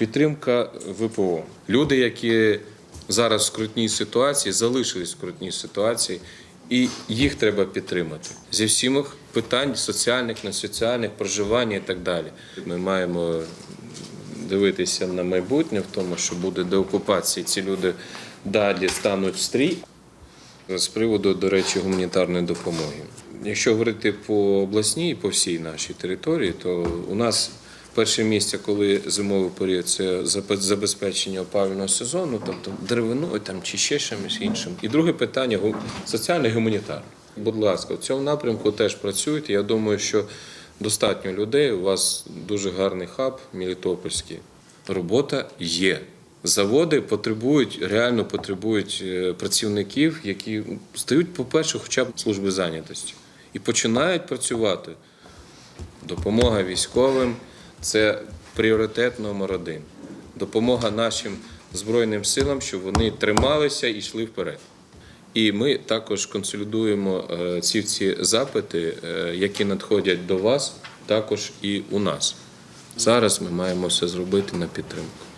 Підтримка ВПО. Люди, які зараз в скрутній ситуації, залишились в скрутній ситуації, і їх треба підтримати зі всіх питань соціальних, несоціальних, проживання і так далі. Ми маємо дивитися на майбутнє в тому, що буде деокупації. Ці люди далі стануть в стрій. З приводу, до речі, гуманітарної допомоги. Якщо говорити по обласній, по всій нашій території, то у нас перше місце, коли зимовий період, це забезпечення опалювального сезону, тобто деревиною там чи ще чимось іншим. І друге питання соціальне і гуманітарне. Будь ласка, в цьому напрямку теж працюйте. Я думаю, що достатньо людей. У вас дуже гарний хаб Мелітопольський. Робота є. Заводи потребують, реально потребують е, працівників, які стають, по-перше, хоча б служби зайнятості і починають працювати. Допомога військовим це пріоритет номер один. Допомога нашим Збройним силам, щоб вони трималися і йшли вперед. І ми також консолідуємо е, ці всі запити, е, які надходять до вас, також і у нас. Зараз ми маємо все зробити на підтримку.